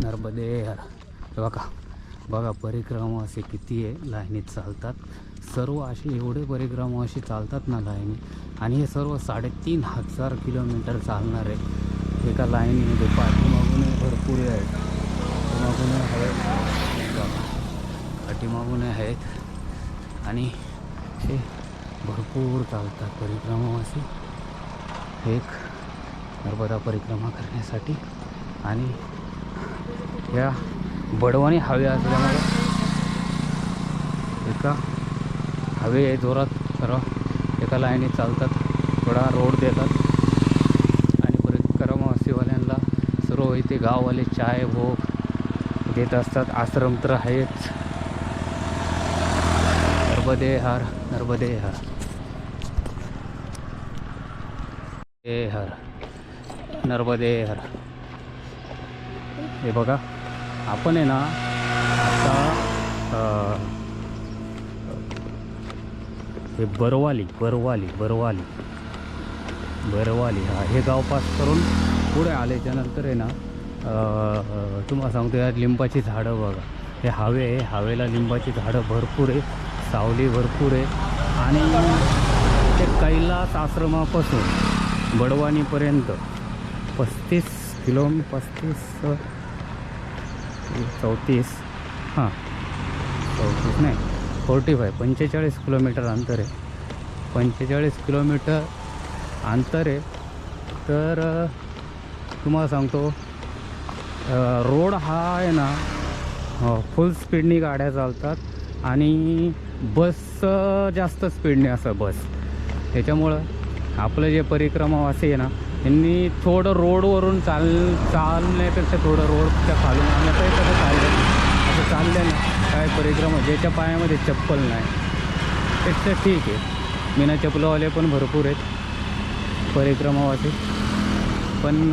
नर्मदे हर हे बघा बघा परिक्रमा असे किती आहे लाईनीत चालतात. सर्व असे एवढे परिक्रमा असे चालतात ना लाईनी. आणि हे सर्व साडेतीन हजार किलोमीटर चालणार आहे. एका लाईनीमध्ये पाठीमागूनही भरपूर आहेत पाठीमागून आहेत पाठीमागून पाठीमागूनही आहेत. आणि हे भरपूर चालतात परिक्रमा असे. एक नर्मदा परिक्रमा करण्यासाठी. आणि या बडवानी हवे असल्यामुळे एका हवे जोरात सर्व. एका लाईनी चालतात थोडा रोड देतात. आणि परिक्रमा सेवाल्यांना सर्व इथे गाववाले चाय भोग देत असतात. आश्रम तर आहेच. नर्मदे हर नर्मदे हर ए हर नर्मदे हर हे बघा. आपण आहे ना आता हे बरवाली बरवाली बरवाली बरवाली हा हे गाव पास करून पुढे आल्याच्यानंतर आहे ना तुम्हाला सांगतो यार लिंबाची झाडं बघा. हे हवे आहे हवेला लिंबाची झाडं भरपूर आहे सावली भरपूर आहे. आणि ते कैलास आश्रमापासून बडवानीपर्यंत पस्तीस किलोमी पस्तीस चौतीस. हां. चौतीस नाही. फोर्टी फाय पंचेचाळीस किलोमीटर अंतर आहे. पंचेचाळीस किलोमीटर अंतर आहे. तर तुम्हाला सांगतो रोड हा आहे ना फुल स्पीडनी गाड्या चालतात आणि बस जास्त स्पीडने असं बस. त्याच्यामुळं आपलं जे परिक्रमावासी आहे ना यांनी थोडं रोडवरून चाल चालण्यापेक्षा थोडं रोडच्या खालून आणण्याचं कसं चाललं असं चाललं ना काय परिक्रमा ज्याच्या पायामध्ये चप्पल नाही. त्याचं ठीक आहे. बिना चप्पलवाले पण भरपूर आहेत परिक्रमावासी पण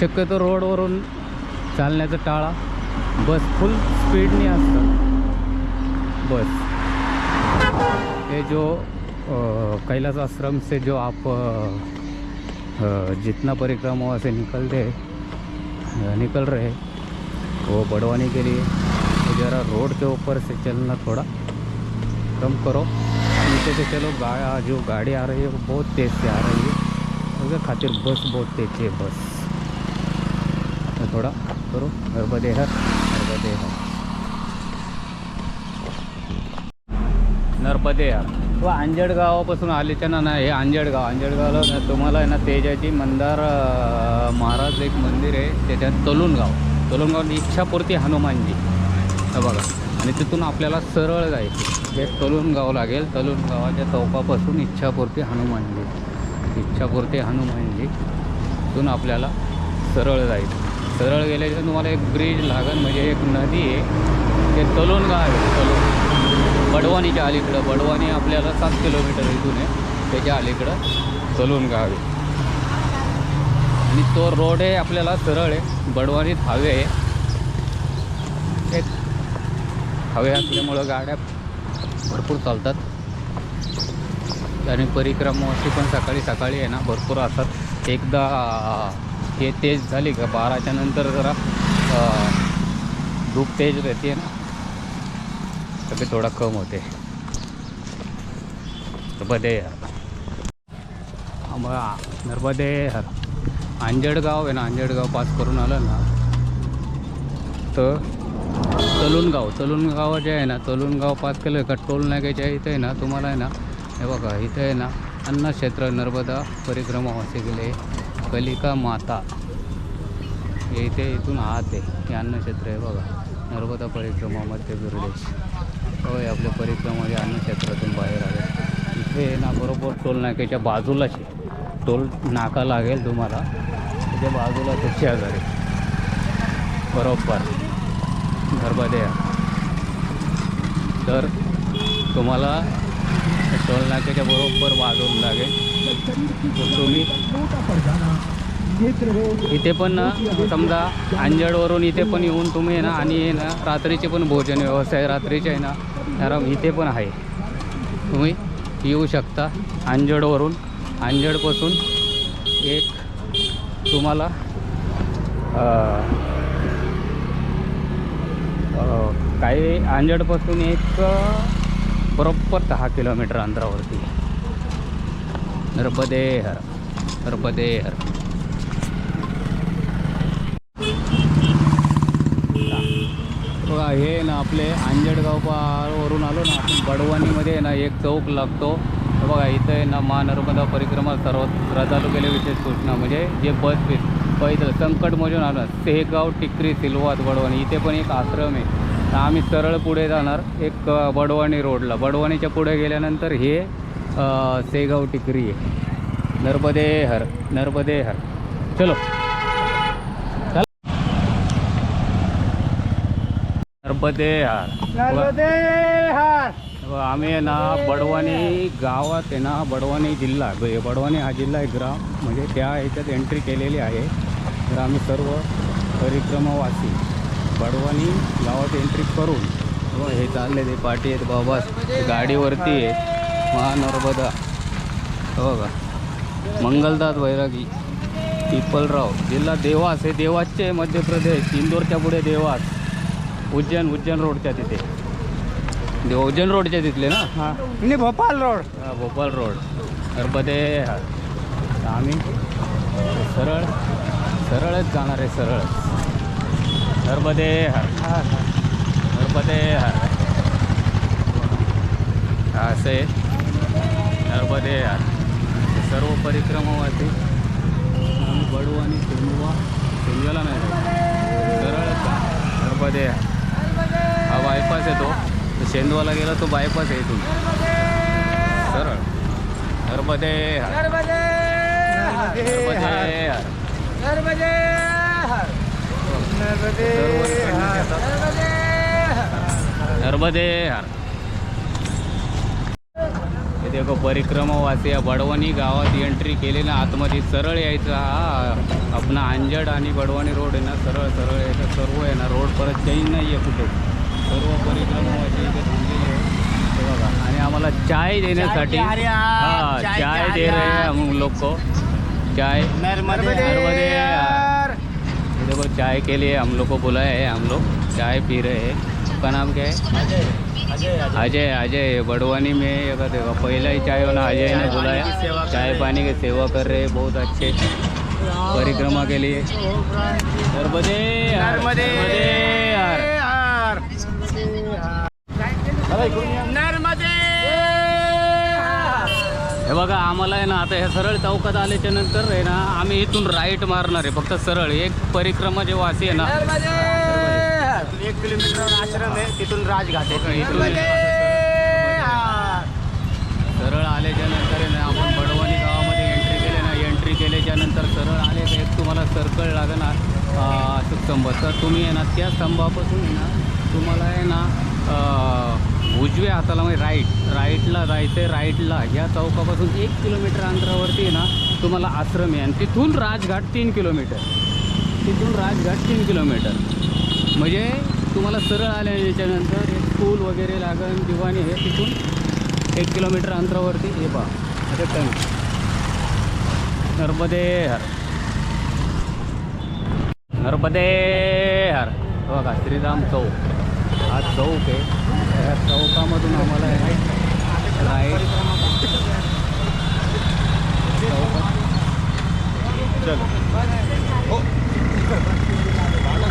शक्यतो रोडवरून चालण्याचं टाळा बस फुल स्पीडने असतं. बस. हे जो कैलाश आश्रम से जो आप अ, जितना परिक्रमा से निकलते अ, निकल रहे वो बढ़वाने के लिए ज़रा रोड के ऊपर से चलना थोड़ा कम करो। नीचे से चलो गा जो गाड़ी आ रही है वो बहुत तेज़ से आ रही है। उसके खातिर बस बहुत तेज है बस। तो थोड़ा करो नर्मदे हर नर्मदे हर नर्मदे हर व अंजड गावापासून आल्याच्या ना हे आंजडगाव. आंजडगावला ना तुम्हाला आहे ना तेजाची मंदार महाराज एक मंदिर आहे त्याच्यात तलुणगाव तलुणगाव इच्छापूर्ती हनुमानजी. हे बघा. आणि तिथून आपल्याला सरळ जायचं. हे तलुणगाव लागेल. तलुणगावाच्या चौकापासून इच्छापूर्ती हनुमानजी. इच्छापूर्ती हनुमानजी. तिथून आपल्याला सरळ जायचं. सरळ गेल्याच्या तुम्हाला एक ब्रिज लागेल म्हणजे एक नदी आहे. ते तलुणगाव आहे. तलुण बडवानीच्या अलीकडं बडवानी आपल्याला सात किलोमीटर इथून आहे त्याच्या अलीकडं चलून गावी. आणि तो रोड आहे आपल्याला सरळ आहे बडवानीत हवे आहे. एक हवे असल्यामुळं गाड्या भरपूर चालतात. आणि परिक्रमावरती पण सकाळी सकाळी आहे ना भरपूर असतात. एकदा हे तेज झाली का बाराच्या नंतर जरा धूप तेज राहते ना. तब्येत थोडा कम होते. नर्मदे हर नर्मदे हर अंजडगाव आहे ना अंजडगाव पास करून आलं ना तर चलूनगाव चलूनगाव जे आहे ना चलूनगाव पास केलं का टोल नाक्याच्या इथं आहे ना तुम्हाला आहे ना हे बघा इथं आहे ना अन्नक्षेत्र नर्मदा परिक्रमा असे गेले. कलिका माता. हे इथे इथून आत आहे. हे अन्नक्षेत्र आहे बघा. नर्मदा परिक्रमा मध्य प्रदेश. होय आपल्या परिक्रमाचे अन्नक्षेत्रातून बाहेर आले. इथे ना बरोबर टोल नाक्याच्या बाजूलाच आहे. टोल नाका लागेल तुम्हाला. त्याच्या बाजूला ते शेजारी बरोबर. गरबादे तर तुम्हाला टोल नाक्याच्या बरोबर बाजूला लागेल. तुम्ही इथे पण ना समजा अंजडवरून इथे पण येऊन तुम्ही ना आणि ना रात्रीचे पण भोजन व्यवस्था रात्रीचे आहे ना आराम इथे पण आहे. तुम्ही येऊ शकता अंजडवरून अंजडपासून एक तुम्हाला काही अंजडपासून एक बरोबर दहा किलोमीटर अंतरावरती. नर्मदे हर हर हे ना आपले अंजडगाव पा- वरून आलो ना आपण बडवानीमध्ये ना एक चौक लागतो. बघा इथं आहे ना महानर्मदा परिक्रमा सर्व केले विशेष सूचना म्हणजे जे बस बीस पैदल संकटमोजून आलं सेगाव टिकरी सिल्वात बडवानी. इथे पण एक आश्रम आहे. तर आम्ही सरळ पुढे जाणार एक अ, बडवानी रोडला. बडवणीच्या पुढे गेल्यानंतर हे सेगाव टिकरी आहे. नर्मदे हर नर्मदे हर चलो. नर्मदे हर व आम्ही आहे ना बडवानी गावात आहे ना बडवानी जिल्हा बडवानी हा जिल्हा आहे ग्राम म्हणजे त्या ह्याच्यात एंट्री केलेली आहे. तर आम्ही सर्व परिक्रमावासी बडवानी गावात एंट्री करून व हे चालले ते पाठी आहेत बाबा गाडीवरती आहे महानर्मदा. हो का? मंगलदास बैरागी पिपलराव जिल्हा देवास हे देवासचे मध्य प्रदेश इंदोरच्या पुढे देवास. उज्जैन उज्जैन रोडच्या तिथे. ते उज्जैन रोडच्या तिथले ना? नाही भोपाल रोड. हा, भोपाळ रोड. हा. आम्ही सरळ सरळच जाणार आहे सरळ नर्मदे हर नर्मदे हर असे नर्मदे हर सर्व परिक्रमावासी आम्ही बडू आणि सेंदवा सेंदव्याला नाही जायचं. सरळच जा नर्मदे हर हा. बायपास येतो. तर शेंदवाला गेला तो बायपास आहे इथून. सरळ. नर्मदे हर. नर्मदे हर. देखो परिक्रमावासी या बडवणी गावात एंट्री केली ना आतमध्ये सरळ यायचं हा आपला अंजड आणि बडवानी रोड आहे ना सरळ सरळ यायचं सर्व आहे ना रोड परत चेंज नाही आहे कुठे. सर्व परिक्रमावासी इथे थांबलेले आहे हे बघा. आणि आम्हाला चाय देण्यासाठी चाय दे रहे हैं, चाय चाय दे रहे हैं। हम लोग को. चाय नर्मदे. नर्मदे हर। ये देखो चाय के लिए हम लोग को बुलाया है हम लोग. चाय पी रहे हैं. आपका नाम क्या है? अजय अजय बड़वानी में ये कहते हो पहला ही चाय वाला अजय ने बुलाया. की चाय पानी की सेवा कर रहे हैं बहुत अच्छे परिक्रमा के लिए. नर्मदे हर, नर्मदे हर। नर्मदे! हे बघा आम्हाला आहे ना आता ह्या सरळ चौकात आल्याच्यानंतर आहे ना आम्ही इथून राईट मारणार आहे. फक्त सरळ एक परिक्रमा जे वासी आहे ना एक किलोमीटर आश्रम आहे तिथून राजघाट आहे. इथून सरळ आल्याच्यानंतर आहे ना आपण बडवानी गावामध्ये एंट्री केले ना एंट्री केल्याच्यानंतर सरळ आले का एक तुम्हाला सर्कल लागणार असं स्तंभ तर तुम्ही आहे ना त्या स्तंभापासून आहे ना तुम्हाला आहे ना उजव्या हाताला म्हणजे राईट राईटला जायचं आहे राईटला या चौकापासून एक किलोमीटर अंतरावरती आहे ना तुम्हाला आश्रम आहे. आणि तिथून राजघाट तीन किलोमीटर. तिथून राजघाट तीन किलोमीटर. म्हणजे तुम्हाला सरळ आल्या याच्यानंतर एक स्कूल वगैरे लागन दिवाणी हे तिथून एक किलोमीटर अंतरावरती. हे पहा. आता टंग. नर्मदे हर नर्मदे हर बघा श्रीराम चौक. हा चौक आहे. या चौकामधून आम्हाला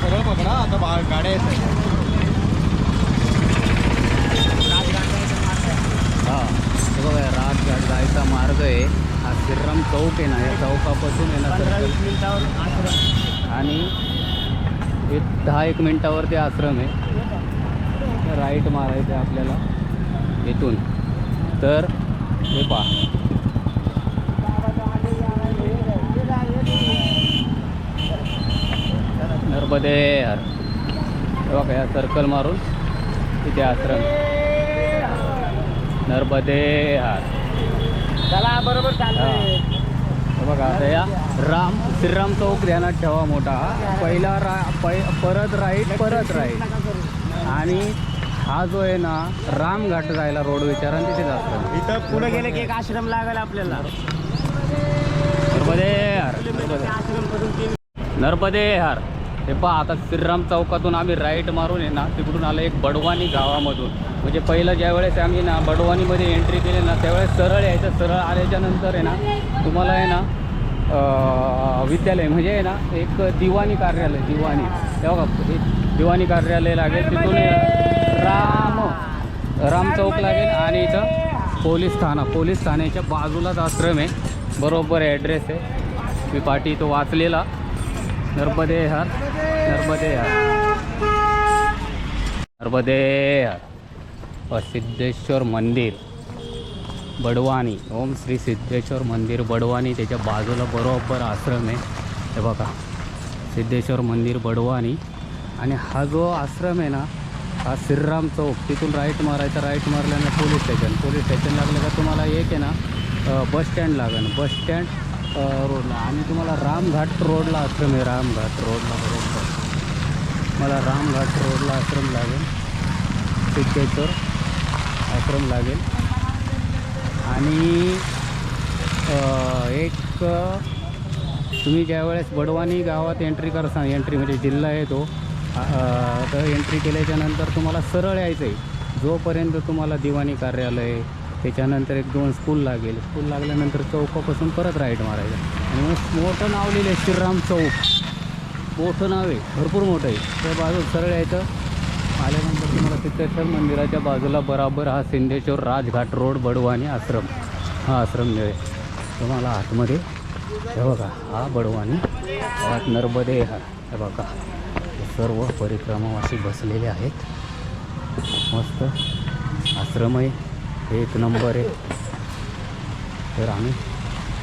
सरळ पकडा आता बा- गाड्या येत. हा. हे बघा राजघाट जायचा मार्ग आहे. हा श्रीराम चौक आहे ना या चौकापासून आहे ना आणि एक दहा एक मिनटावरती आश्रम आहे. राईट मारायचं आहे आपल्याला. इथून. तर हे पहा. नर्मदे हर. बघा या सर्कल मारून तिथे आश्रम. नर्मदे हर. चला बरोबर. हे. बघा आता या राम श्रीराम चौक ध्यानात ठेवा मोठा. पहिला रा पै परत राईट परत राईट. आणि हा जो आहे ना रामघाट जायला रोड विचारा तिथे जातो इथं पुढे गेलं की एक आश्रम लागेल आपल्याला. नर्मदे हर आश्रम नर्मदे हर हे पहा आता श्रीराम चौकातून आम्ही राईट मारून आहे ना तिकडून आलं एक बडवानी गावामधून. म्हणजे पहिलं ज्यावेळेस आम्ही ना बडवानीमध्ये एंट्री केली ना त्यावेळेस सरळ यायचं सरळ आल्याच्यानंतर आहे ना तुम्हाला आहे ना विद्यालय म्हणजे आहे ना एक दिवाणी कार्यालय दिवाणी. तेव्हा हे दिवाणी कार्यालय लागेल तिथून राम. राम चौक लागेल आणि इथं पोलीस ठाणा पोलीस ठाण्याच्या बाजूलाच आश्रम आहे. बरोबर ॲड्रेस आहे. मी पाठी तो वाचलेला. नर्मदे हर नर्मदे हर नर्मदे हर सिद्धेश्वर मंदिर. बडवानी. ओम श्री सिद्धेश्वर मंदिर बडवानी. त्याच्या बाजूला बरोबर आश्रम आहे. हे बघा. सिद्धेश्वर मंदिर बडवानी. आणि हा जो आश्रम आहे ना हा श्रीराम चौक तिथून राईट मारायचा राईट मारल्यानं पोलीस स्टेशन पोलीस स्टेशन लागलं का तुम्हाला एक आहे ना बस स्टँड लागेल बस स्टँड रोडला आणि तुम्हाला रामघाट रोडला आश्रम आहे रामघाट रोडला बरोबर. मला रामघाट रोडला आश्रम लागेल. सिद्धेश्वर आश्रम लागेल. आणि एक तुम्ही ज्यावेळेस बडवानी गावात एंट्री करसा एंट्री म्हणजे जिल्हा आहे तो तर एंट्री केल्याच्यानंतर तुम्हाला सरळ यायचं आहे जोपर्यंत तुम्हाला दिवाणी कार्यालय त्याच्यानंतर एक दोन स्कूल लागेल. स्कूल लागल्यानंतर चौकापासून परत राईट मारायचं. आणि मग मोठं नाव लिहिलं आहे श्रीराम चौक. मोठं नाव आहे भरपूर मोठं आहे. त्या बाजू सरळ यायचं. आल्यानंतर तुम्हाला सिद्धेश्वर मंदिराच्या बाजूला बराबर हा सिद्धेश्वर राजघाट रोड बडवानी आश्रम. हा आश्रम मिळेल तुम्हाला आतमध्ये हे बघा हा बडवानी नर्मदे हा हे बघा. सर्व परिक्रमावासी बसलेले आहेत. मस्त. आश्रम आहे एक नंबर आहे. तर आम्ही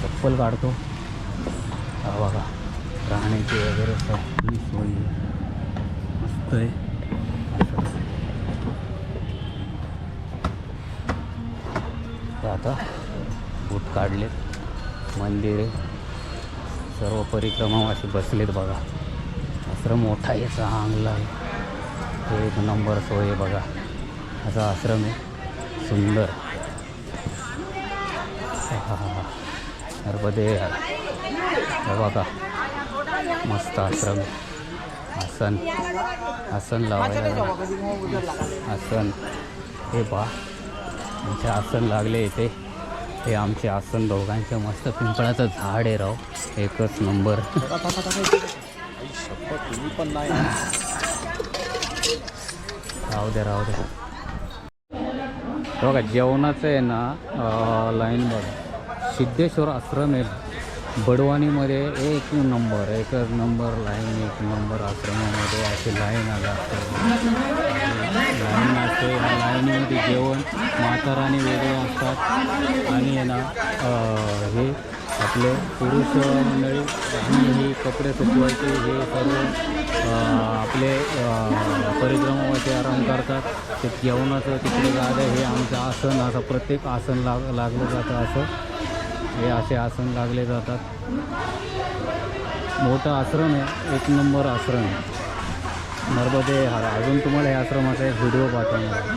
चप्पल काढतो. बघा. राहण्याची वगैरे सगळी सोय. मस्त आहे. तर आता बूट काढलेत. मंदिर सर्व परिक्रमावासी बसलेत बघा. आश्रम मोठा आहे चांगला आहे. एक नंबर सोय आहे बघा. असा आश्रम आहे. सुंदर. नर्मदे. हे बघा. मस्त आश्रम. आहे. आसन. आसन लावायला आसन. हे पहा. आमचे आसन लागले इथे. हे आमचे आसन दोघांचे मस्त पिंपळाचं झाड आहे राव. एकच नंबर. राहू द्या राहू द्या बघा जेवणाचं आहे ना लाईन बघा. सिद्धेश्वर आश्रम आहे. बडवानीमध्ये एक नंबर एकच नंबर लाईन एक नंबर आश्रमामध्ये अशी लाईन आला. लाईन असते लाईनमध्ये लाईनीमध्ये जेवण म्हाताराणी वेगळे असतात. आणि आहे ना आपले पुरुष मंडळी ही कपडे सुकवायचे हे सर्व आपले परिक्रमावरती आराम करतात. ते जेवणाचं तिकडे जागा हे आमचं आसन असं प्रत्येक आसन लाग लागलं जातं असं. हे असे आसन लागले जातात. मोठं आश्रम आहे एक नंबर आश्रम आहे. नर्मदे हरा अजून तुम्हाला हे आश्रमाचा एक व्हिडिओ पाठवणार आहे.